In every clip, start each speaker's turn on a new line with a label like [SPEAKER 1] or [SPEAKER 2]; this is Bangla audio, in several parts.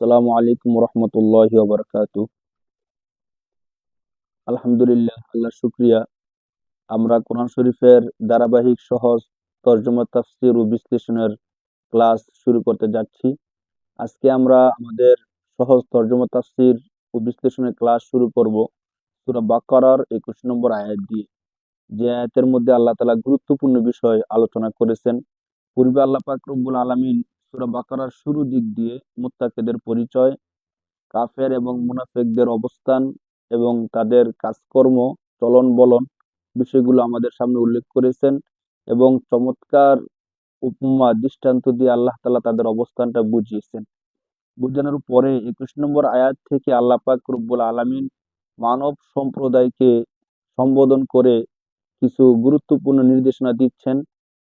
[SPEAKER 1] আসসালামু আলাইকুম রহমতুল্লাহ বারকাত আলহামদুলিল্লাহ আল্লাহ শুক্রিয়া। আমরা কোরআন শরীফের ধারাবাহিক সহজ তর্জমা তাফসির ও বিশ্লেষণের ক্লাস শুরু করতে যাচ্ছি। আজকে আমরা আমাদের সহজ তর্জমা তাফসির ও বিশ্লেষণের ক্লাস শুরু করব সূরা বাকারার একুশ নম্বর আয়াত দিয়ে। যে আয়াতের মধ্যে আল্লাহ তালা গুরুত্বপূর্ণ বিষয় আলোচনা করেছেন। পূর্বে আল্লাহ পাক রব্বুল আলামিন সূরা বাকারার শুরু দিক দিয়ে মুত্তাকিদের পরিচয়, কাফের এবং মুনাফেকদের অবস্থান এবং তাদের কাজকর্ম চলন বলন বিষয়গুলো আমাদের সামনে উল্লেখ করেছেন এবং চমৎকার উপমা, দৃষ্টান্ত দিয়ে আল্লাহ তাআলা তাদের অবস্থানটা বুঝিয়েছেন। বুঝানোর পরে একুশ নম্বর আয়াত থেকে আল্লাহ পাক রব্বুল আলামিন মানব সম্প্রদায়কে সম্বোধন করে কিছু গুরুত্বপূর্ণ নির্দেশনা দিচ্ছেন।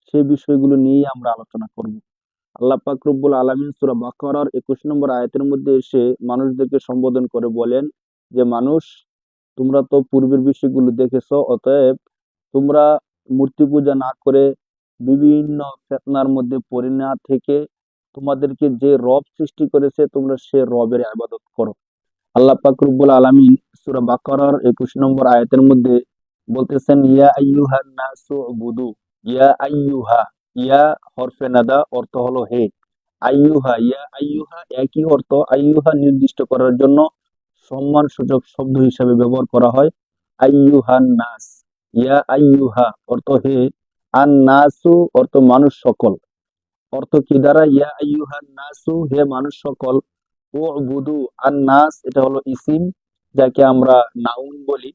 [SPEAKER 1] সে বিষয়গুলো নিয়েই আমরা আলোচনা করব। আল্লাহ পাক রব্বুল আলামিন সূরা বাকারার 21 নম্বর আয়াতের মধ্যে এসে মানুষদেরকে সম্বোধন করে বলেন যে, মানুষ, তোমরা তো পূর্বের বিষয়গুলো দেখেছ, অতএব তোমরা মূর্তি পূজা না করে বিভিন্ন ফেতনার মধ্যে পড়ে না থেকে তোমাদেরকে যে রব সৃষ্টি করেছে, তোমরা সে রবের আবাদত করো। আল্লাহ পাক রব্বুল আলামিন সূরা বাকারার 21 নম্বর আয়াতের মধ্যে বলতেছেন, ইয়া আইয়ুহান নাসু উবুদু, ইয়া আইয়ুহা ইয়া হরফে নাদা অর্থ হলো হে। আইয়ুহা, ইয়া আইয়ুহা একই অর্থ। আইয়ুহা নির্দিষ্ট করার জন্য সম্মান সূচক শব্দ হিসাবে ব্যবহার করা হয়। আইয়ুহান নাস। ইয়া আইয়ুহা অর্থ হে। আন নাসু অর্থ মানুষ সকল। অর্থ কি দ্বারা? ইয়া আইয়ুহান নাসু হে মানুষ সকল। ও বুদু আন নাস এটা হলো ইসিম, যাকে আমরা নাউন বলি।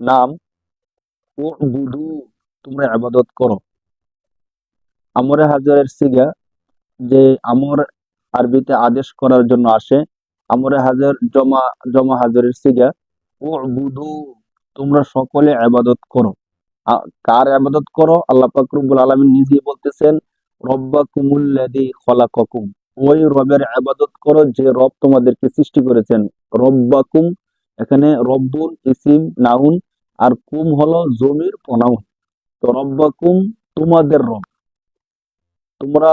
[SPEAKER 1] নাম ও বুদু তোমরা আবাদত করো। আমরে হাজারের সিগা যে আমর আরবিতে আদেশ করার জন্য আসে, আমরে হাজার জমা জমা হাজারের সিগা ও বুধু তোমরা সকলে আবাদত করো। কার আবাদত করো? আল্লাহ পাক রব্বুল আলামিন নিজেই বলতেছেন খলা খলাকাকুম ওই রবের আবাদত করো যে রব তোমাদেরকে সৃষ্টি করেছেন। রব্বাকুম, এখানে রব্বুল ইসিম, নাউন, আর কুম হলো জমির প্রনাউন। তো রব্বাকুম তোমাদের রব। তোমরা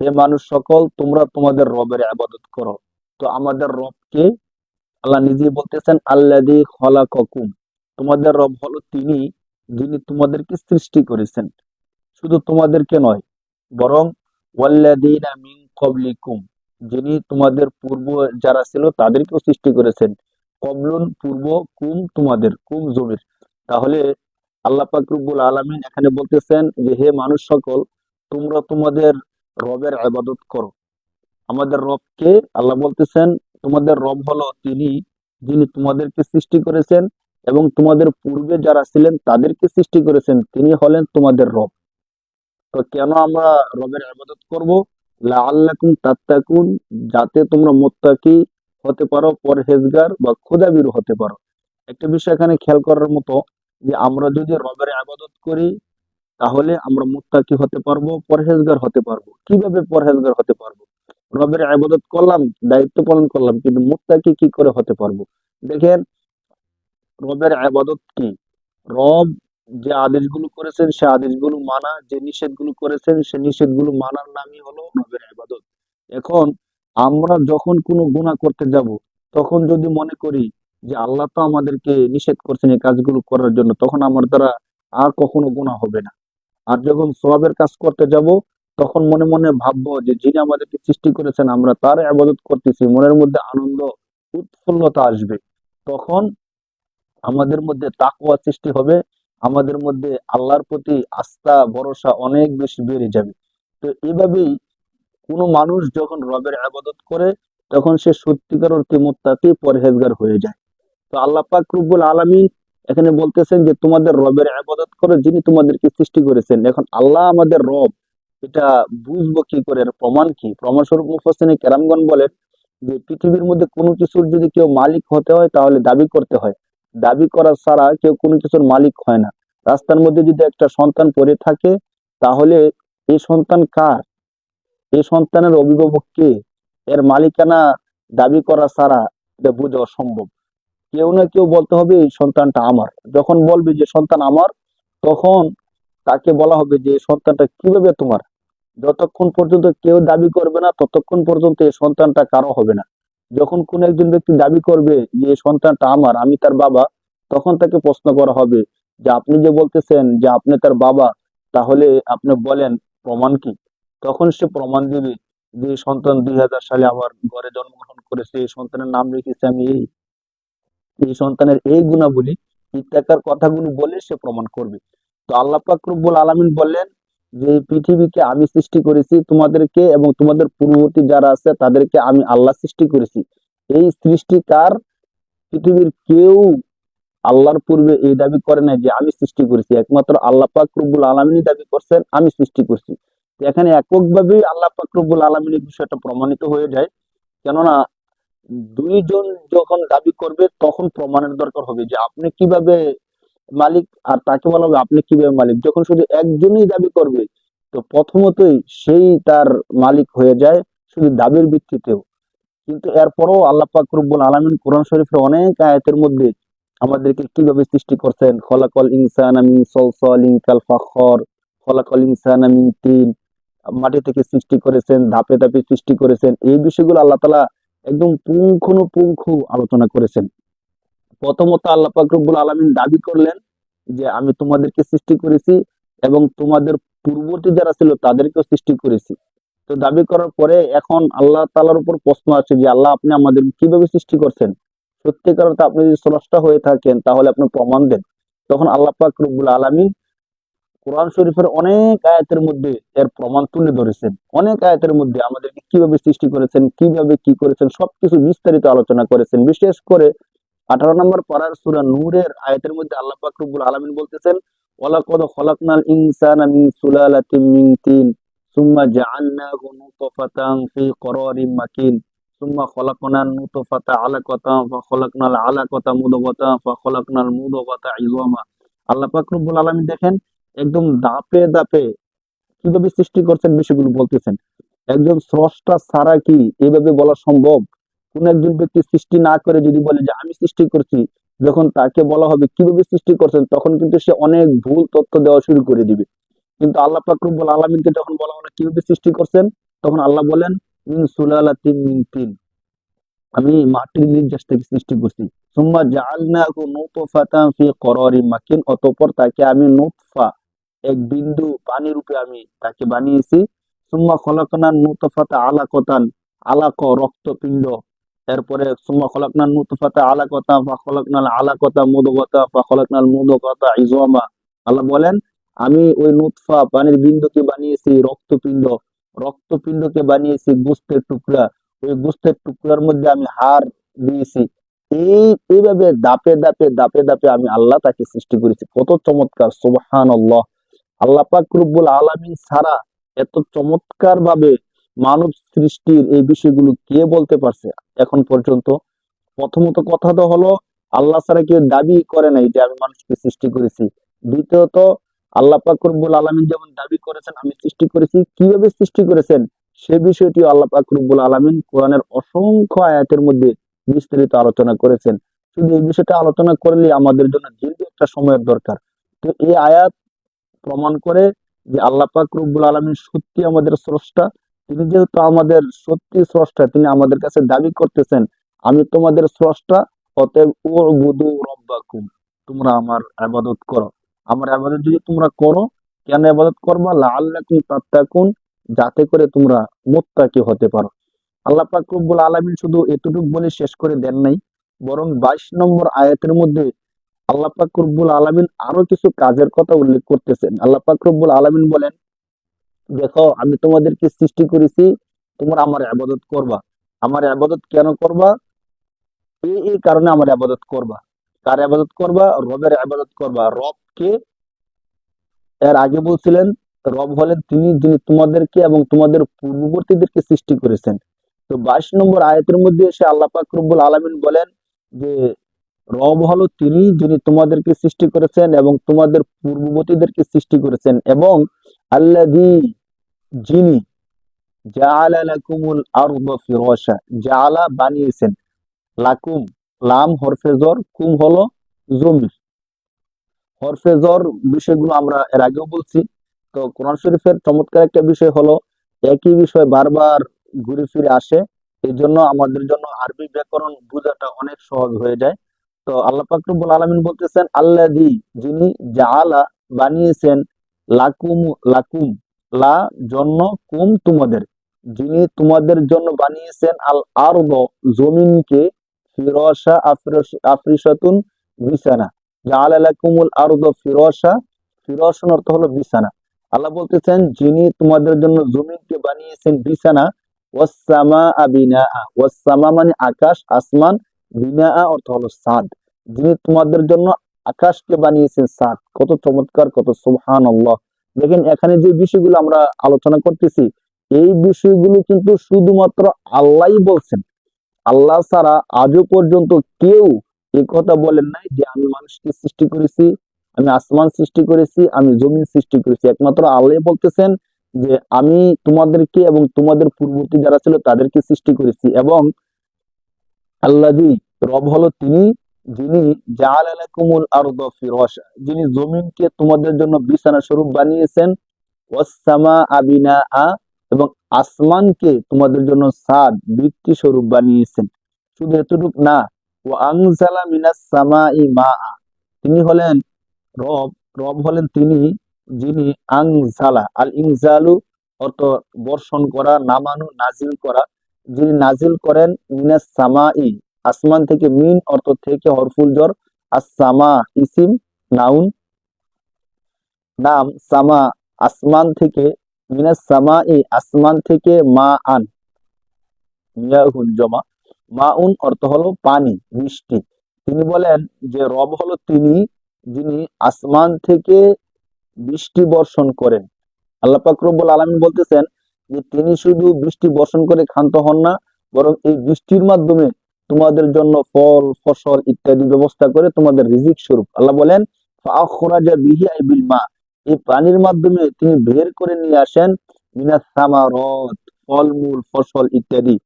[SPEAKER 1] হে মানুষ সকল, তোমরা তোমাদের রবের আবাদত করো। তো আমাদের রবকে আল্লাহ নিজেই বলতেছেন আল্লাদি খলাকুম তোমাদের রব হলো তিনি, যিনি তোমাদেরকে সৃষ্টি করেছেন। শুধু তোমাদেরকে নয়, বরং মিন কবলিকুম যিনি তোমাদের পূর্ব যারা ছিল তাদেরকেও সৃষ্টি করেছেন। কবলুন পূর্ব, কুম তোমাদের, কুম জমির। তাহলে আল্লাহ পাক রব্বুল আলামিন এখানে বলতেছেন যে, হে মানুষ সকল তোমরা তোমাদের রবের আবাদত করো। আমাদের রবকে আল্লাহ বলতেছেন, তোমাদের রব হলো তিনি যিনি তোমাদেরকে সৃষ্টি করেছেন এবং তোমাদের পূর্বে যারা ছিলেন তাদেরকে সৃষ্টি করেছেন, তিনি হলেন তোমাদের রব। তো কেন আমরা রবের আবাদত করব? লাআল্লাকুম তাত্তাকুন, যাতে তোমরা মুত্তাকি হতে পারো, পরহেজগার বা খোদাবিরু হতে পারো। একটা বিষয় এখানে খেয়াল করার মতো যে আমরা যদি রবের আবাদত করি তাহলে আমরা মুত্তাকি হতে পারব, পরহেজগার হতে পারব। কীভাবে পরহেজগার হতে পারব? রবের আবাদত করলাম, দায়িত্ব পালন করলাম, কিন্তু মুত্তাকি কি করে হতে পারব? দেখেন, রবের আবাদত কি? রব যে আদেশগুলো করেছেন, সে আদেশগুলো মানা, যে নিষেধগুলো করেছেন, সে নিষেধগুলো মানার নামই হলো রবের আবাদত এখন, আমরা যখন কোনো গুনাহ করতে যাব, তখন যদি মনে করি যে আল্লাহ তো আমাদেরকে নিষেধ করছেন এই কাজগুলো করার জন্য, তখন আমার দ্বারা আর কখনো গুনাহ হবে না। আর যখন সওয়াবের কাজ করতে যাব, তখন মনে মনে ভাববো যে যিনি আমাদেরকে সৃষ্টি করেছেন, আমরা তার আবাদত করতেছি, মনের মধ্যে আনন্দ, উৎফুল্লতা আসবে। তখন আমাদের মধ্যে তাকওয়া সৃষ্টি হবে, আমাদের মধ্যে আল্লাহর প্রতি আস্থা, ভরসা অনেক বেশি বেড়ে যাবে। তো এভাবেই কোনো মানুষ যখন রবের আবাদত করে, তখন সে সত্যিকার অর্থে মোত্তাকি পরহেজগার হয়ে যায়। তো আল্লাহ পাক রব্বুল আলামিন এখানে বলতেছেন যে তোমাদের রবের আবাদত করো যিনি তোমাদেরকে সৃষ্টি করেছেন। এখন আল্লাহ আমাদের রব, এটা বুঝব কি করে? প্রমাণ কি? প্রমাণ স্বরূপ মুফাসসিনে কেরামগণ বলেন যে পৃথিবীর মধ্যে কোনো কিছুর যদি কেউ মালিক হতে হয়, তাহলে দাবি করতে হয়। দাবি করা ছাড়া কেউ কোনো কিছুর মালিক হয় না। রাস্তার মধ্যে যদি একটা সন্তান পড়ে থাকে, তাহলে এই সন্তান কার? এই সন্তানের অভিভাবক কে? এর মালিকানা দাবি করা ছাড়া এটা বোঝা অসম্ভব। কেউ না কেউ বলতে হবে এই সন্তানটা আমার। যখন বলবে যে সন্তান আমার, তখন তাকে বলা হবে যে সন্তানটা কীভাবে তোমার? যতক্ষণ পর্যন্ত কেউ দাবি করবে না, ততক্ষণ পর্যন্ত এই সন্তানটা কারও হবে না। যখন কোন একজন ব্যক্তি দাবি করবে যে সন্তানটা আমার, আমি তার বাবা, তখন তাকে প্রশ্ন করা হবে যে আপনি যে বলতেছেন যে আপনি তার বাবা, তাহলে আপনি বলেন প্রমাণ কি? তখন সে প্রমাণ দিবে যে সন্তান দুই হাজার সালে আমার ঘরে জন্মগ্রহণ করেছে সন্তানের নাম রেখেছি আমি এই। এই সন্তানের এই গুণাবলী ইত্যাকার কথাগুলো বলে সে প্রমাণ করবে। তো আল্লাহ রব্বুল আলামিন বললেন যে পৃথিবীকে আমি সৃষ্টি করেছি, তোমাদেরকে এবং তোমাদের পূর্ববর্তী যারা আছে, তাদেরকে আমি আল্লাহ সৃষ্টি করেছি। এই সৃষ্টিকার পৃথিবীর কেউ আল্লাহর পূর্বে এই দাবি করে নাই যে, আমি সৃষ্টি করেছি। একমাত্র আল্লাহ পাক রব্বুল আলমিনই দাবি করছেন, আমি সৃষ্টি করছি। এখানে এককভাবেই আল্লাহ পাক রব্বুল আলমিনের বিষয়টা প্রমাণিত হয়ে যায়। কেননা দুইজন যখন দাবি করবে, তখন প্রমাণের দরকার হবে যে আপনি কীভাবে মালিক আর তাকে বলা হবে আপনি কীভাবে মালিক। যখন শুধু একজনই দাবি করবে, তো প্রথমতই সেই তার মালিক হয়ে যায় শুধু দাবির ভিত্তিতেও। কিন্তু এরপরও আল্লাহ রব্বুল আলামিন কোরআন শরীফের অনেক আয়াতের মধ্যে আমাদেরকে কীভাবে সৃষ্টি করছেন, খলাকল ইনসান মিন সলসলিন কাল ফাখর, খলাকল ইনসান মিন তিন, মাটি থেকে সৃষ্টি করেছেন, ধাপে ধাপে সৃষ্টি করেছেন, এই বিষয়গুলো আল্লাহ তাআলা একদম পুঙ্খানুপুঙ্খ আলোচনা করেছেন। প্রথমত আল্লাহ পাক রব্বুল আলামিন দাবি করলেন যে, আমি তোমাদেরকে সৃষ্টি করেছি এবং তোমাদের পূর্ববর্তী যারা ছিল তাদেরকেও সৃষ্টি করেছি। তো দাবি করার পরে এখন আল্লাহ তালার উপর প্রশ্ন আছে যে, আল্লাহ আপনি আমাদের কীভাবে সৃষ্টি করছেন? সত্যিকার অর্থে আপনি যদি স্রষ্টা হয়ে থাকেন তাহলে আপনি প্রমাণ দেন। তখন আল্লাহ পাক আলামিন কোরআন শরীফের অনেক আয়াতের মধ্যে এর প্রমাণ তুলে ধরেছেন। অনেক আয়াতের মধ্যে আমাদেরকে কীভাবে সৃষ্টি করেছেন, কীভাবে কি করেছেন, সবকিছু বিস্তারিত আলোচনা করেছেন। বিশেষ করে আঠারো নম্বর পাড়ার সুরা নূরের আয়াতের মধ্যে আল্লাহ পাক রব্বুল আলামিন বলতেছেন, ওয়ালাকাদ খলাকনাল ইনসানা মিন সুলালাতিন মিন সুম্মা জাআলনাহু নুতফাতান ফি করারিম মাকিন, সুম্মা খলাকনান নুতফাতা আলাকাতান ফাখলাকনাল আলাকাতা মুদগাতান ফাখলাকনাল মুদগাতা ইযামা আল্লাহ পাক রব্বুল আলামিন দেখেন একদম দাপে দাপে কীভাবে সৃষ্টি করছেন বিষয়গুলো বলতেছেন। একজন স্রষ্টা ছাড়া কি এভাবে বলা সম্ভব? কোন একজন ব্যক্তি সৃষ্টি না করে যদি বলে যে, আমি সৃষ্টি করছি। যখন তাকে বলা হবে, কীভাবে সৃষ্টি করছেন? তখন কিন্তু সে অনেক ভুল তথ্য দেওয়া শুরু করে দিবে। কিন্তু আল্লাহ পাক রব্বুল আলামিনকে যখন বলা হলো, কীভাবে সৃষ্টি করছেন? তখন আল্লাহ বলেন, মিন সুলালাতিন মিন তিন। আমি মাটির নির্যাস থেকে সৃষ্টি করছি। জাআলনাহু নুতফাতান ফি করারিম মাকিন, অতঃপর তাকে আমি নুতফা এক বিন্দু পানি রূপে আমি তাকে বানিয়েছি। সুম্মা খলাকনান নুতফাতা আলাকতান আলাক রক্তপিণ্ড। এরপরে সুম্মা খলাকনান নুতফাতা আলাকতা ফা খলাকনাল আলাকতা মুদগতা ফা খলাকনাল মুদগতা ইজামা আল্লাহ বলেন, আমি ওই নুতফা পানির বিন্দুকে বানিয়েছি রক্তপিণ্ড। রক্তপিণ্ডকে বানিয়েছি গোস্তের টুকরা। ওই গোস্তের টুকরার মধ্যে আমি হার দিয়েছি। এই, এইভাবে দাপে দাপে দাপে দাপে আমি আল্লাহ তাকে সৃষ্টি করেছি। কত চমৎকার, সুবহানাল্লাহ। আল্লাহ পাক রব্বুল আলামিন ছাড়া এত চমৎকার ভাবে মানব সৃষ্টির এই বিষয়গুলো কে বলতে পারছে এখন পর্যন্ত? প্রথমত কথা তো হলো, আল্লাহ ছাড়া কেউ দাবি করে নাই যে আমি মানুষকে সৃষ্টি করেছি। দ্বিতীয়ত, আল্লাহ পাক রব্বুল আলামিন যেমন দাবি করেছেন, আমি সৃষ্টি করেছি, কীভাবে সৃষ্টি করেছেন? সে বিষয়টি আল্লাহ পাক রব্বুল আলামিন কোরআনের অসংখ্য আয়াতের মধ্যে বিস্তারিত আলোচনা করেছেন। শুধু এই বিষয়টা আলোচনা করলে আমাদের জন্য দীর্ঘ একটা সময়ের দরকার। তো এই আয়াত প্রমাণ করে যে আল্লাহ পাক রব্বুল আলামিন সত্যি আমাদের স্রষ্টা। তিনি যেহেতু আমাদের সত্যি স্রষ্টা, তিনি আমাদের কাছে দাবি করতেছেন, আমি তোমাদের স্রষ্টা, অতএব উবুদু রব্বাকুম। তোমরা আমার আবাদত করো। আমার আবাদত যদি তোমরা করো, কেন আবাদত করবা? লাআল্লাকুম তাত্তাকুন, যাতে করে তোমরা মুত্তাকি হতে পারো। আল্লাহ পাক রব্বুল আলামিন শুধু এতটুকু বলে শেষ করে দেন নাই, বরং বাইশ নম্বর আয়াতের মধ্যে আল্লাহ পাক রব্বুল আলামিন আরও কিছু কাজের কথা উল্লেখ করতেছেন। আল্লাহ পাক রব্বুল আলামিন বলেন, দেখো, আমি তোমাদেরকে সৃষ্টি করেছি, তোমরা আমার আবাদত করবা। আমার আবাদত কেন করবা? এই এই কারণে আমার আবাদত করবা। কার আবাদত করবা? রবের আবাদত করবা। রবকে এর আগে বলছিলেন, রব হলেন তিনি যিনি তোমাদেরকে এবং তোমাদের পূর্ববর্তীদেরকে সৃষ্টি করেছেন। তো বাইশ নম্বর আয়াতের মধ্যে এসে আল্লাহ পাক আলামিন বলেন যে রব হলো তিনি যিনি তোমাদেরকে সৃষ্টি করেছেন এবং তোমাদের পূর্ববর্তীদেরকে সৃষ্টি করেছেন এবং আল্লাযী যিনি বানিয়েছেন। লাকুম, লাম, হরফে জর, কুম হলো জমি। হরফে জর বিষয়গুলো আমরা এর আগেও বলছি। তো শরীফের চমৎকার একটা বিষয় হলো, একই বিষয় বারবার ঘুরে ফিরে আসে। এই জন্য আমাদের জন্য আরবি ব্যাকরণ বোঝাটা অনেক সহজ হয়ে যায়। তো আল্লাহ পাক রব্বুল আলামিন বলতেছেন, আল্লাযী যিনি জাআলা বানিয়েছেন, লাকুম লাকুম, লা জন্য কুম তোমাদের। যিনি তোমাদের জন্য বানিয়েছেন, আল আরদ, জমিনকে ফিরসা বিছানা। আরদ ফিরসা ফিরসান অর্থ হলো বিছানা। আল্লাহ বলতেছেন, যিনি তোমাদের জন্য জমিনকে বানিয়েছেন বিছানা ওয়াসসামা বিনা ওয়াসসামা মানে আকাশ, আসমান বিনা অর্থ হলো সাদ। যিনি তোমাদের জন্য আকাশকে বানিয়েছেন সাদ। কত চমৎকার, কত সুবহান দেখেন, এখানে যে বিষয়গুলো আমরা আলোচনা করতেছি, এই বিষয়গুলো কিন্তু শুধুমাত্র আল্লাহই বলছেন। আল্লাহ ছাড়া আজও পর্যন্ত কেউ এই কথা বলেন নাই যে, আমি মানুষকে সৃষ্টি করেছি, আমি আসমান সৃষ্টি করেছি, আমি জমিন সৃষ্টি করেছি। একমাত্র আল্লাহ বলতেছেন যে, আমি তোমাদেরকে এবং তোমাদের পূর্ববর্তী যারা ছিল তাদেরকে সৃষ্টি করেছি। এবং আল্লাদি রব হলো তিনি, যিনি জাআল আলাকুমুল আরদ ফিরাশা যিনি জমিনকে তোমাদের জন্য বিছানা স্বরূপ বানিয়েছেন ওয়াসসামা আবিনা আ এবং আসমানকে তোমাদের জন্য সাদ, বৃত্তি স্বরূপ বানিয়েছেন। শুধু এতটুক না ও আংজালা মিনাস সামাই মা আ তিনি হলেন রব রব হলেন তিনি, যিনি আংজালা আল ইংজালু অর্থ বর্ষণ করা, নামানো, নাজিল করা যিনি নাজিল করেন, মিনাস সামাই, আসমান থেকে মিন, অর্থ থেকে হরফুল জর আর সামা ইসিম, নাউন। নাম সামা, আসমান থেকে, মিনাস সামাই, আসমান থেকে মা আন মিয়াহুন জমা। মাউন অর্থ হলো পানি, মিষ্টি। তিনি বলেন যে রব হলো তিনি, যিনি আসমান থেকে বৃষ্টি বর্ষণ করেন। আল্লাহ পাক রব্বুল আলামিন বলতেছেন যে তিনি শুধু বৃষ্টি বর্ষণ করে ক্ষান্ত হন না, বরং এই বৃষ্টির মাধ্যমে তোমাদের জন্য ফল, ফসল ইত্যাদি ব্যবস্থা করে তোমাদের রিজিক স্বরূপ। আল্লাহ বলেন এই পানির মাধ্যমে তিনি বের করে নিয়ে আসেন মিনাস সামারত, ফলমূল, ফসল ইত্যাদি।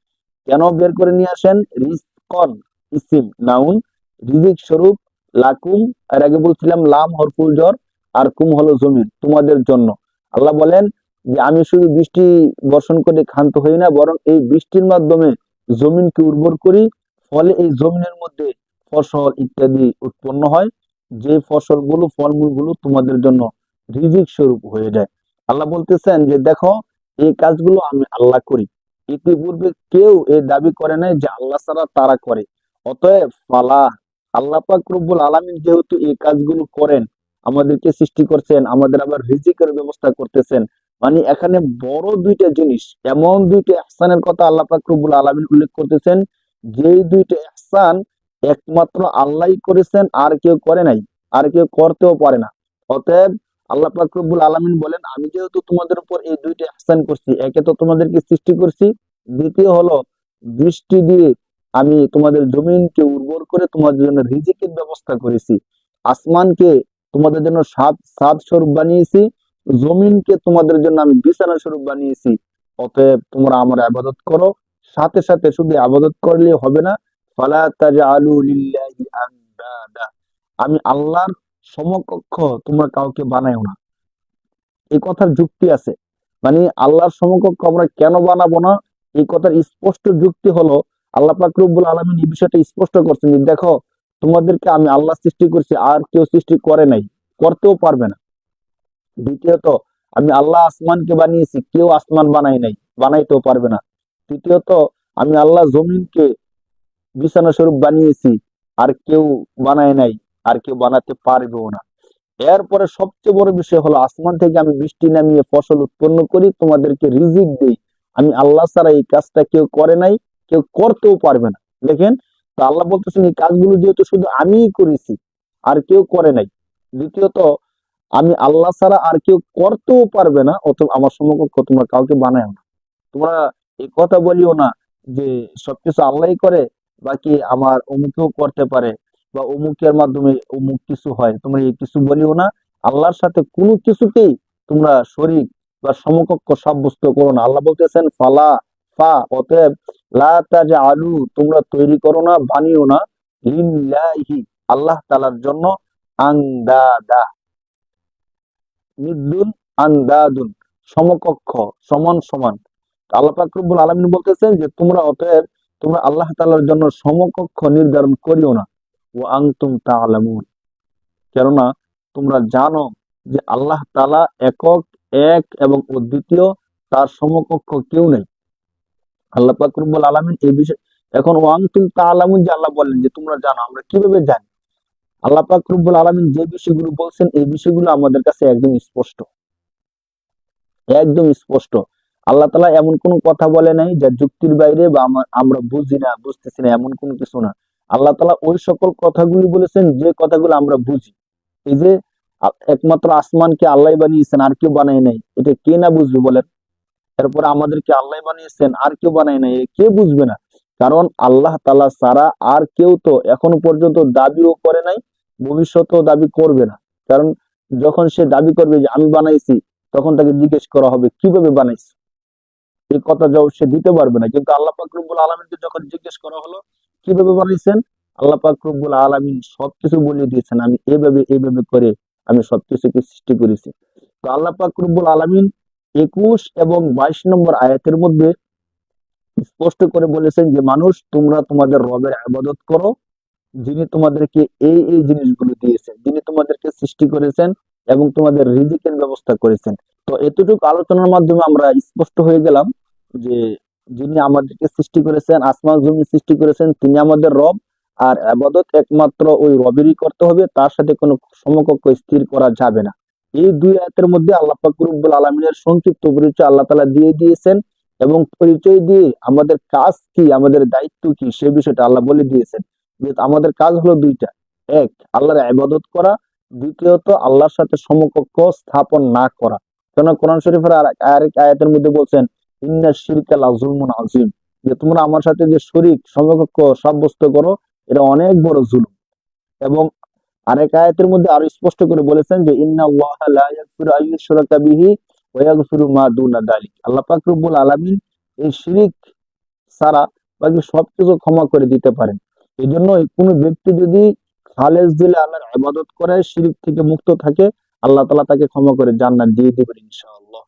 [SPEAKER 1] কেন বের করে নিয়ে আসেন? রিজকন, ইসিম, নাউন, রিজিক স্বরূপ, লাকুম এর আগে বলছিলাম লাম হরফুল জ্বর, আর কুম হলো জমিন তোমাদের জন্য। আল্লাহ বলেন যে আমি শুধু বৃষ্টি বর্ষণ করে ক্ষান্ত হই না, বরং এই বৃষ্টির মাধ্যমে জমিনকে উর্বর করি, ফলে এই জমিনের মধ্যে ফসল ইত্যাদি উৎপন্ন হয়। যে ফসলগুলো, ফলমূলগুলো তোমাদের জন্য রিজিক স্বরূপ হয়ে যায়। আল্লাহ বলতেছেন যে, দেখো, এই কাজগুলো আমি আল্লাহ করি। ইতিপূর্বে কেউ এই দাবি করে নাই যে আল্লাহ ছাড়া তারা করে। অতএব ফালা, আল্লাহ পাক রব্বুল আলামিন যেহেতু এই কাজগুলো করেন, আমাদেরকে সৃষ্টি করছেন, আমাদের আবার রিজিকের ব্যবস্থা করতেছেন মানে এখানে বড় দুইটা জিনিস। এমন দুইটা ইহসানের কথা আল্লাহ পাক রব্বুল আলামিন উল্লেখ করতেছেন, যেই দুইটা ইহসান একমাত্র আল্লাহ করেছেন, আর কেউ করে নাই, আর কেউ করতেও পারে না। অতএব আল্লাহ পাক রব্বুল আলামিন বলেন, আমি যেহেতু তোমাদের উপর এই দুইটা ইহসান করছি, একে তো তোমাদেরকে সৃষ্টি করছি, দ্বিতীয় হলো বৃষ্টি দিয়ে আমি তোমাদের জমিনকে উর্বর করে তোমাদের জন্য রিজিকের ব্যবস্থা করেছি, আসমানকে তোমাদের জন্য সাত সাত স্বরূপ বানিয়েছি জমিনকে তোমাদের জন্য আমি বিছানা স্বরূপ বানিয়েছি। অতএব তোমরা আমার আবাদত করো। সাথে সাথে শুধু আবাদত করলে হবে না। আমি আল্লাহর সমকক্ষ তোমরা কাউকে বানাইও না। এই কথার যুক্তি আছে। মানে আল্লাহর সমকক্ষ আমরা কেন বানাবো না? এই কথার স্পষ্ট যুক্তি হলো, আল্লাহ পাক রব্বুল আলামিন এই বিষয়টা স্পষ্ট করছেন দেখো, তোমাদেরকে আমি আল্লাহ সৃষ্টি করছি, আর কেউ সৃষ্টি করে নাই, করতেও পারবে না। দ্বিতীয়ত, আমি আল্লাহ আসমানকে বানিয়েছি, কেউ আসমান বানাই নাই, বানাইতেও পারবে না। তৃতীয়ত, আমি আল্লাহ জমিনকে বিছানা স্বরূপ বানিয়েছি, আর কেউ বানায় নাই, আর কেউ বানাতে পারবেও না। এরপরে সবচেয়ে বড় বিষয় হলো, আসমান থেকে আমি বৃষ্টি নামিয়ে ফসল উৎপন্ন করি, তোমাদেরকে রিজিক দেই। আমি আল্লাহ ছাড়া এই কাজটা কেউ করে নাই, কেউ করতেও পারবে না। দেখেন, তো আল্লাহ বলতেছেন, এই কাজগুলো যেহেতু শুধু আমিই করেছি, আর কেউ করে নাই। দ্বিতীয়ত আমি আল্লাহ ছাড়া আর কেউ করতেও পারবে না অত আমার সমকক্ষ তোমরা কাউকে বানায় না। তোমরা এই কথা বলিও না যে সবকিছু আল্লাহই করে, বাকি আমার অমুকেও করতে পারে বা অমুকের মাধ্যমে অমুক কিছু হয়। তোমরা এই কিছু বলিও না। আল্লাহর সাথে কোনো কিছুতেই তোমরা শরীক বা সমকক্ষ সাব্যস্ত করো না। আল্লাহ বলতেছেন, ফালা, ফা, অতএব লা তাজআলু, তোমরা তৈরি করো না, বানিও না। লিল্লাহি, আল্লাহ তালার জন্য আন্দাদা নিদ্দুন আন্দাদুন, সমকক্ষ, সমান সমান। আল্লাহ পাক রব্বুল আলামিন বলতেছেন যে, তোমরা অতএব তোমরা আল্লাহ তাআলার জন্য সমকক্ষ নির্ধারণ করিও না। ও আনতুম তাআলামুন। কেননা তোমরা জানো যে আল্লাহ তাআলা একক, এক এবং অদ্বিতীয়, তার সমকক্ষ কেউ নেই। আল্লাহ পাক রব্বুল আলামিন এই বিষয়ে, এখন ওয়াংতুম তাআলামুন যে আল্লাহ বলেন যে, তোমরা জানো, আমরা কীভাবে জানি? আল্লাহ পাক আলামিন যে বিষয়গুলো বলছেন, এই বিষয়গুলো আমাদের কাছে একদম স্পষ্ট। একদম স্পষ্ট। আল্লাহ তাআলা এমন কোনো কথা বলে নাই যা যুক্তির বাইরে বা আমরা বুঝি না, বুঝতেছি না, এমন কোনো কিছু না। আল্লাহ তাআলা ওই সকল কথাগুলি বলেছেন, যে কথাগুলো আমরা বুঝি। এই যে একমাত্র আসমানকে আল্লাহ বানিয়েছেন, আর কেউ বানায় নাই। এটা কে না বুঝবে বলেন? এরপরে আমাদেরকে আল্লাহ বানিয়েছেন, আর কেউ বানায় নাই। কে বুঝবে না? কারণ আল্লাহ তালা ছাড়া আর কেউ তো এখনও পর্যন্ত দাবিও করে নাই ভবিষ্যতেও দাবি করবে না। কারণ যখন সে দাবি করবে যে আমি বানাইছি, তখন তাকে জিজ্ঞেস করা হবে, কীভাবে বানাইছি? এই কথা জবাব সে দিতে পারবে না। কিন্তু আল্লাহ পাক রব্বুল আলমিনকে যখন জিজ্ঞেস করা হলো, কীভাবে বানাইছেন? আল্লাহ পাক রব্বুল আলমিন সবকিছু বলে দিয়েছেন, আমি এভাবে এইভাবে করে আমি সবকিছুকে সৃষ্টি করেছি। তো আল্লাহ পাক রব্বুল আলমিন একুশ এবং বাইশ নম্বর আয়াতের মধ্যে স্পষ্ট করে বলেছেন যে, মানুষ, তোমরা তোমাদের রবের আবাদত করো যিনি তোমাদেরকে এই এই জিনিসগুলো দিয়েছেন, যিনি তোমাদেরকে সৃষ্টি করেছেন এবং তোমাদের রিজিকের ব্যবস্থা করেছেন। তো এতটুকু আলোচনার মাধ্যমে আমরা স্পষ্ট হয়ে গেলাম যে যিনি আমাদেরকে সৃষ্টি করেছেন, আসমান জমি সৃষ্টি করেছেন, তিনি আমাদের রব, আর আবাদত একমাত্র ওই রবেরই করতে হবে, তার সাথে কোনো সমকক্ষ স্থির করা যাবে না। এই দুই আয়াতের মধ্যে আল্লাহ পাক রব্বুল আলমিনের সংক্ষিপ্ত পরিচয় আল্লাহ তালা দিয়ে দিয়েছেন এবং পরিচয় দিয়ে আমাদের কাজ কি, আমাদের দায়িত্ব কি, সে বিষয়টা আল্লাহ বলে দিয়েছেন। যে আমাদের কাজ হলো দুইটা। এক, আল্লাহর ইবাদত করা। দ্বিতীয়ত, আল্লাহর সাথে সমকক্ষ স্থাপন না করা। কেন কোরআন শরীফের আর আরেক আয়াতের মধ্যে বলছেন, ইন্না শিরকা লাজুলমুন আজিম যে তোমরা আমার সাথে যে শরিক, সমকক্ষ, সাব্যস্ত করো, এটা অনেক বড় জুলুম। এবং আরেক আয়াতের মধ্যে আরও স্পষ্ট করে বলেছেন যে, ইন্না আল্লাহা লা ইয়াগফিরু এই শিরিক ছাড়া বাকি সবকিছু ক্ষমা করে দিতে পারেন। এই জন্য কোনো ব্যক্তি যদি খালেজ দিলে আল্লাহর ইবাদত করে, শিরিক থেকে মুক্ত থাকে, আল্লাহ তালা তাকে ক্ষমা করে জান্নাত দিয়ে দেবেন ইনশাআল্লাহ।